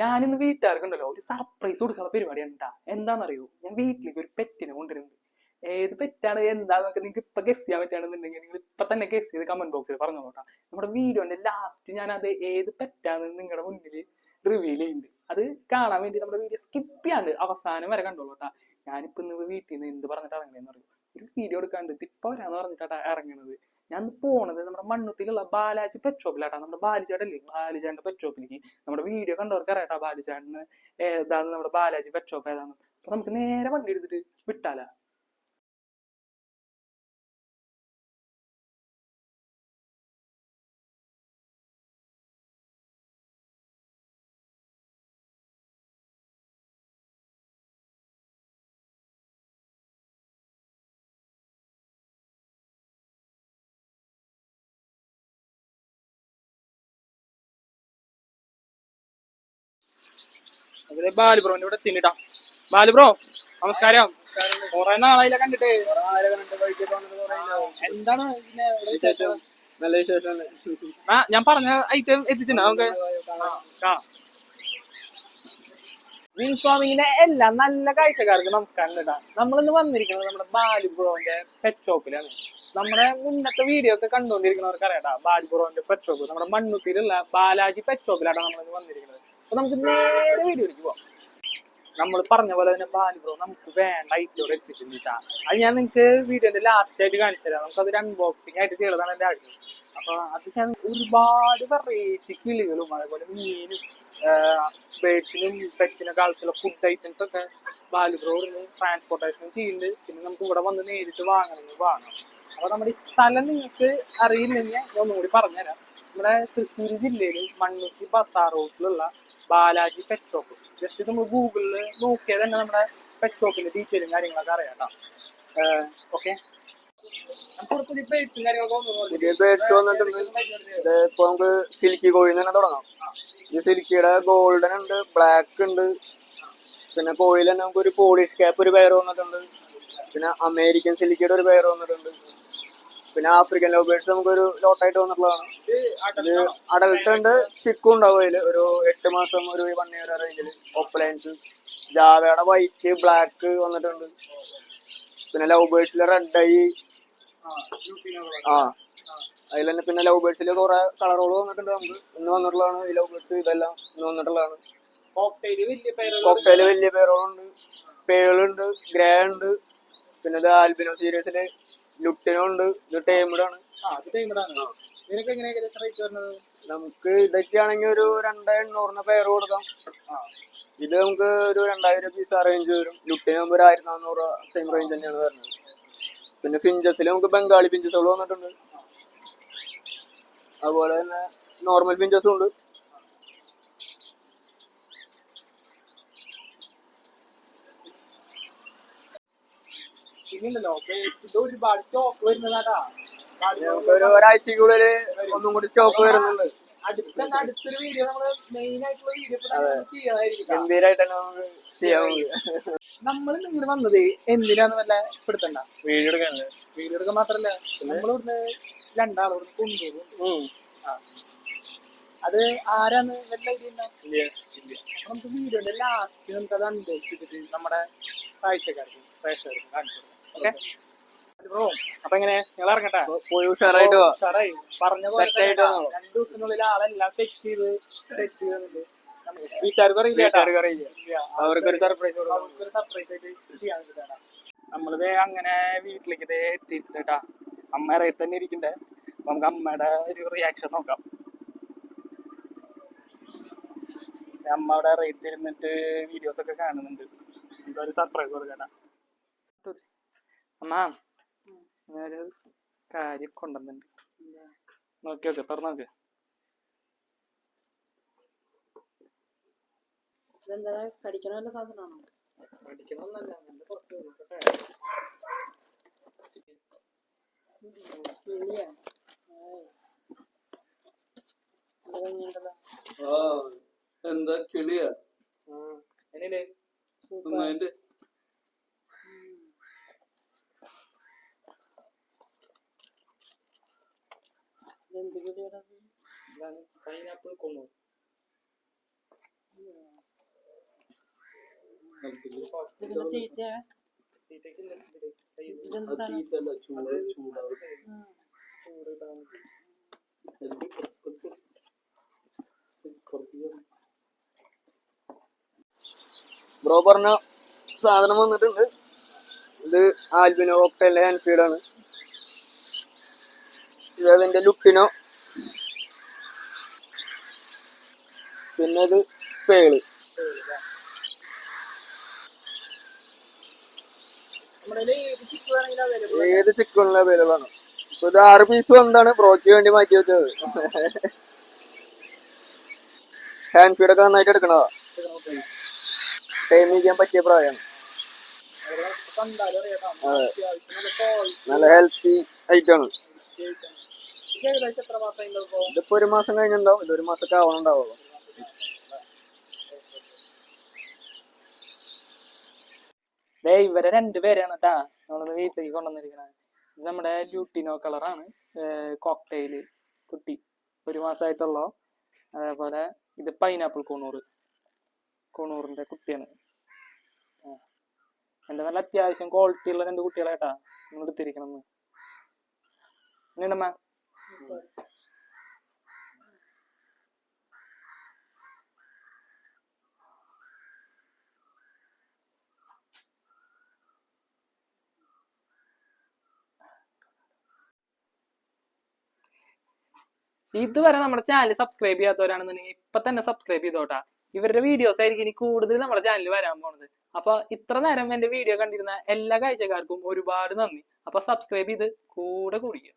ഞാനിന്ന് വീട്ടുകാർക്കുണ്ടല്ലോ ഒരു സർപ്രൈസ് കൊടുക്കാനുള്ള പരിപാടിയാണ് കേട്ടാ എന്താണെന്നറിയോ? ഞാൻ വീട്ടിലേക്ക് ഒരു പെറ്റിനെ കൊണ്ടുവരുന്നുണ്ട്. ഏത് പെറ്റാണ്? എന്താന്നൊക്കെ നിങ്ങൾക്ക് ഇപ്പൊ ഗസ് ചെയ്യാൻ പറ്റുകയാണെന്നുണ്ടെങ്കിൽ നിങ്ങൾ ഇപ്പൊ തന്നെ ഗസ് ചെയ്ത് കമന്റ് ബോക്സിൽ പറഞ്ഞു നോട്ടാ നമ്മുടെ വീഡിയോന്റെ ലാസ്റ്റ് ഞാൻ അത് ഏത് പെറ്റാണെന്ന് നിങ്ങളുടെ മുന്നിൽ റിവീൽ ചെയ്യുന്നുണ്ട്. അത് കാണാൻ വേണ്ടി നമ്മുടെ വീഡിയോ സ്കിപ്പ് ചെയ്യാണ്ട് അവസാനം വരെ കണ്ടോളൂ കേട്ടാ ഞാനിപ്പോ ഇന്ന് വീട്ടിൽ നിന്ന് എന്ത് പറഞ്ഞിട്ട് ഇറങ്ങണെന്ന് അറിയോ ഒരു വീഡിയോ എടുക്കാണ്ട് ഇപ്പൊ വരാന്ന് പറഞ്ഞിട്ടാ ഇറങ്ങണത്. ഞാൻ പോണത് നമ്മുടെ മണ്ണുത്തിലുള്ള ബാലാജി പെറ്റ് ഷോപ്പിലാട്ടാ നമ്മുടെ ബാലിചേട്ടല്ലേ ബാലിചാടിന്റെ പെറ്റ് ഷോപ്പിലേക്ക് നമ്മുടെ വീഡിയോ കണ്ടവർക്ക് അറിയാട്ടാ ബാലിചേട്ടന് ഏതാണ് നമ്മുടെ ബാലാജി പെറ്റ് ഷോപ്പ് ഏതാണ് അപ്പൊ നമുക്ക് നേരെ വണ്ടി എടുത്തിട്ട് വിട്ടാലാ. അവിടെ ബാലുബ്രോന്റെ ഇവിടെ എത്തിട്ടാ ബാലുബ്രോ നമസ്കാരം. കൊറേ നാളായില്ല കണ്ടിട്ട്. എന്താണ് പിന്നെ ഇവിടെ വിശേഷം? നല്ല വിശേഷം. ആ, ഞാൻ പറഞ്ഞ ഐറ്റം എത്തിച്ചിട്ടുണ്ടോ നമുക്ക് എല്ലാ നല്ല കാഴ്ചക്കാർക്ക് നമസ്കാരം കേട്ടാ നമ്മളിന്ന് വന്നിരിക്കുന്നത് നമ്മുടെ ബാലുബ്രോന്റെ പെറ്റ് ഷോപ്പിലാണ് നമ്മുടെ മുന്നത്തെ വീഡിയോ ഒക്കെ കണ്ടുകൊണ്ടിരിക്കുന്നവർക്ക് അറിയാട്ടാ ബാലുബ്രോന്റെ പെറ്റ് ഷോപ്പ് നമ്മുടെ മണ്ണുത്തിയിലുള്ള ബാലാജി പെറ്റ് ഷോപ്പിലാണ് നമ്മളിന്ന് വന്നിരിക്കുന്നത്. അപ്പൊ നമുക്ക് നേരെ വീഡിയോയിലേക്ക് പോവാം നമ്മൾ പറഞ്ഞ പോലെ തന്നെ ബാലുബ്രോ നമുക്ക് വേണ്ട ഐറ്റോടെ എത്തിച്ചിട്ടാ അത് ഞാൻ നിങ്ങൾക്ക് വീഡിയോന്റെ ലാസ്റ്റ് ആയിട്ട് കാണിച്ചു തരാം. നമുക്ക് അതൊരു അൺബോക്സിംഗ് ആയിട്ട് ചെയ്തതാണ് എന്റെ ആഗ്രഹം. അപ്പൊ അത് ഞാൻ ഒരുപാട് വെറൈറ്റി കിളികളും അതേപോലെ മീനും ബേഡ്സിനും പെറ്റ്സിനൊക്കെ ആവശ്യമുള്ള ഫുഡ് ഐറ്റംസ് ഒക്കെ ബാലുബ്രോഡിന് ട്രാൻസ്പോർട്ടേഷൻ ചെയ്യുന്നുണ്ട്. പിന്നെ നമുക്ക് ഇവിടെ വന്ന് നേരിട്ട് വാങ്ങണമെങ്കിൽ വാങ്ങാം അപ്പൊ നമ്മുടെ ഈ സ്ഥലം നിങ്ങൾക്ക് അറിയില്ലെങ്കിൽ ഞാൻ ഒന്നുകൂടി പറഞ്ഞുതരാം. നമ്മുടെ തൃശ്ശൂർ ജില്ലയിൽ മണ്ണുത്തി ബസാർ റോഡിലുള്ള ബാലാജി പെറ്റ് ഷോപ്പ് ജസ്റ്റ് നമ്മൾ ഗൂഗിളിൽ നോക്കിയാൽ തന്നെ നമ്മുടെ പെറ്റ് ഷോപ്പിന്റെ ഡീറ്റെയിലും കാര്യങ്ങളൊക്കെ അറിയാം കേട്ടോ ഓക്കെ പുതിയ ബേഡ്സും വന്നിട്ടുണ്ട്. ഇപ്പൊ നമുക്ക് സിൽക്കി കോഴിൽ തന്നെ തുടങ്ങാം. ഈ സിൽക്കിയുടെ ഗോൾഡൻ ഉണ്ട് ബ്ലാക്ക് ഉണ്ട്. പിന്നെ കോഴിയിൽ തന്നെ നമുക്ക് ഒരു പോളിഷ് ക്യാപ്പ് ഒരു പെയർ വന്നിട്ടുണ്ട്. പിന്നെ അമേരിക്കൻ സിൽക്കിയുടെ ഒരു പെയർ വന്നിട്ടുണ്ട്. പിന്നെ ആഫ്രിക്കൻ ലോബേഴ്സ് നമുക്കൊരു ലോട്ടായിട്ട് വന്നിട്ടുള്ളതാണ്. ഇത് അഡൽട്ട് ഉണ്ട് ചിക്കും ഉണ്ടാവും അതിൽ ഒരു എട്ട് മാസം ഒരു വൺ ഇയർ റേഞ്ചിൽ ഓപ്പലൈൻസ് ജാവയുടെ വൈറ്റ് ബ്ലാക്ക് വന്നിട്ടുണ്ട്. പിന്നെ ലവ് ബേഡ്സിലെ റെഡ് ഐ ആ അതിൽ തന്നെ പിന്നെ ലവ് ബേഴ്സിൽ കുറെ കളറുകൾ വന്നിട്ടുണ്ട് നമുക്ക്. ഇന്ന് വന്നിട്ടുള്ളതാണ് ഈ ലവ് ബേഴ്സ് ഇതെല്ലാം ഇന്ന് വന്നിട്ടുള്ളതാണ്. കോക്ടൈൽ വലിയ പേരുകളുണ്ട്. പേളുണ്ട് ഗ്രേ ഉണ്ട്. പിന്നെ ഇത് ആൽബിനോ സീരീസിൽ ലുട്ടിനോ ഉണ്ട് ഇത് ടേമിഡാണ് ആ അത് ടൈമിലാണ് നിനക്ക് എങ്ങനെ ഏകദേശം റേറ്റ് വരുന്നത് നമുക്ക് ഇതൊക്കെ ആണെങ്കിൽ ഒരു രണ്ടായിരം എണ്ണൂറിന് പേർ കൊടുക്കാം ഇത് നമുക്ക് ഒരു രണ്ടായിരം പീസ് റേഞ്ച് വരും. ലുട്ടിന് നമുക്ക് ഒരു ആയിരത്തി നാനൂറ് സെയിം റേഞ്ച് തന്നെയാണ് വരുന്നത് പിന്നെ ഫിഞ്ചസിൽ നമുക്ക് ബംഗാളി ഫിഞ്ചസുകൾ വന്നിട്ടുണ്ട്. അതുപോലെ തന്നെ നോർമൽ ഫിഞ്ചസും ഉണ്ട്. പിന്നെയുണ്ടല്ലോ ബേഡ്സിന്റെ ഒരുപാട് സ്റ്റോക്ക് വരുന്നതാട്ടാ നമുക്ക് ഒരു ഒരാഴ്ചക്കുള്ളിൽ ഒന്നും കൂടി സ്റ്റോക്ക് വരുന്നുണ്ട് അടുത്ത അടുത്തൊരു വീഡിയോ നമ്മൾ മെയിൻ ആയിട്ടുള്ള വീഡിയോ നമ്മൾ ഇങ്ങനെ വന്നത് എന്തിനാന്ന് വല്ല പെടുത്തണ്ട? വീഡിയോ എടുക്കാൻ വീഡിയോ എടുക്കാൻ മാത്രല്ല നമ്മൾ രണ്ടാളോട് കൊണ്ടുപോകും അത് ആരാന്ന് വല്ല ഐഡിയ നമുക്ക് വീഡിയോന്റെ ലാസ്റ്റ് നമുക്ക് അത് അൺബോക്സ് ചെയ്തിട്ട് നമ്മുടെ കാഴ്ചക്കാർക്ക് പ്രേക്ഷകർക്ക് കാണിച്ചു ഓക്കെ. ബ്രോ അപ്പൊ എങ്ങനെ? നിങ്ങൾ ഇറങ്ങട്ടെ? ഉഷാറായിട്ട്? ഉഷാറായി. പറഞ്ഞ പോലെ. രണ്ടു ദിവസത്തിനുള്ളിൽ ആളെല്ലാം സെറ്റ് ചെയ്ത് സെറ്റ് ചെയ്തിട്ടുണ്ട്. വീട്ടുകാർക്ക് അറിയില്ല. അവർക്കൊരു സർപ്രൈസ് അവർക്കൊരു സർപ്രൈസ് ആയിട്ട് ചെയ്യാൻ നമ്മളിത് അങ്ങനെ വീട്ടിലേക്ക് ഇതേ എത്തിയിട്ടാ അമ്മ ഇറയിൽ തന്നെ ഇരിക്കണ്ടേ? നമുക്ക് അമ്മയുടെ ഒരു റിയാക്ഷൻ നോക്കാം. അമ്മ അവിടെ ഇറയിട്ട് ഇരുന്നിട്ട് വീഡിയോസ് ഒക്കെ കാണുന്നുണ്ട്. നമുക്കൊരു സർപ്രൈസ് കൊടുക്കട്ടാ അമ്മ ഞാനൊരു കാര്യം കൊണ്ടുവന്നിട്ടുണ്ട്. നോക്കി നോക്കി തുറന്നു നോക്ക്. എന്താ കിളിയാ? ബ്രോ പറഞ്ഞ സാധനം വന്നിട്ടുണ്ട്. ഇത് ആൽബിനോ ഓക്ടൈലിന്റെ ഹാൻഡ് ആണ്. ഇത് ലുക്കിനോ പിന്നെ ഇത് പേൾ ഏത് ആണ്. ചിക്കണിലും അവൈലബിൾ ആണ് ഇപ്പൊ ഇത് ആറ് പീസ് വന്നാണ് ബ്രോക്ക് വേണ്ടി മാറ്റി വെച്ചത് ഹാൻഡ് ഫീഡ് ഒക്കെ നന്നായിട്ട് എടുക്കണതാ ടൈം ചെയ്യാൻ പറ്റിയ പ്രായം അത് നമുക്ക് കണ്ടാലും അറിയാം കേട്ടോ. അതെ. നല്ല ഹെൽത്തി ഐറ്റം ഉപയോഗിക്കാം. ഇതിപ്പോ ഒരു മാസം കഴിഞ്ഞുണ്ടാവും ഇത് ഒരു മാസമൊക്കെ ആവണുണ്ടാവുള്ളൂ. ദേ ഇവരെ രണ്ടുപേരാണ് കേട്ടാ നമ്മളിന്ന് വീട്ടിലേക്ക് കൊണ്ടുവന്നിരിക്കണത്. ഇത് നമ്മുടെ ഡ്യൂട്ടിനോ കളറാണ് കോക്ടെയിൽ കുട്ടി. ഒരു മാസമായിട്ടുള്ളോ അതേപോലെ ഇത് പൈനാപ്പിൾ കൂണൂർ കൂണൂറിന്റെ കുട്ടിയാണ്. എന്റെ നല്ല അത്യാവശ്യം ക്വാളിറ്റി ഉള്ള രണ്ട് കുട്ടികളായിട്ടാ നമ്മൾ എടുത്തിരിക്കണമെന്ന് നീണ്ടമ്മ ഇതുവരെ നമ്മുടെ ചാനൽ സബ്സ്ക്രൈബ് ചെയ്യാത്തവരാണെന്നുണ്ടെങ്കിൽ ഇപ്പൊ തന്നെ സബ്സ്ക്രൈബ് ചെയ്തോട്ടാ. ഇവരുടെ വീഡിയോസ് ആയിരിക്കും ഇനി കൂടുതൽ നമ്മുടെ ചാനലിൽ വരാൻ പോണത്. അപ്പൊ ഇത്ര നേരം എന്റെ വീഡിയോ കണ്ടിരുന്ന എല്ലാ കാഴ്ചക്കാർക്കും ഒരുപാട് നന്ദി. അപ്പൊ സബ്സ്ക്രൈബ് ചെയ്ത് കൂടെ കുടിക്കുക.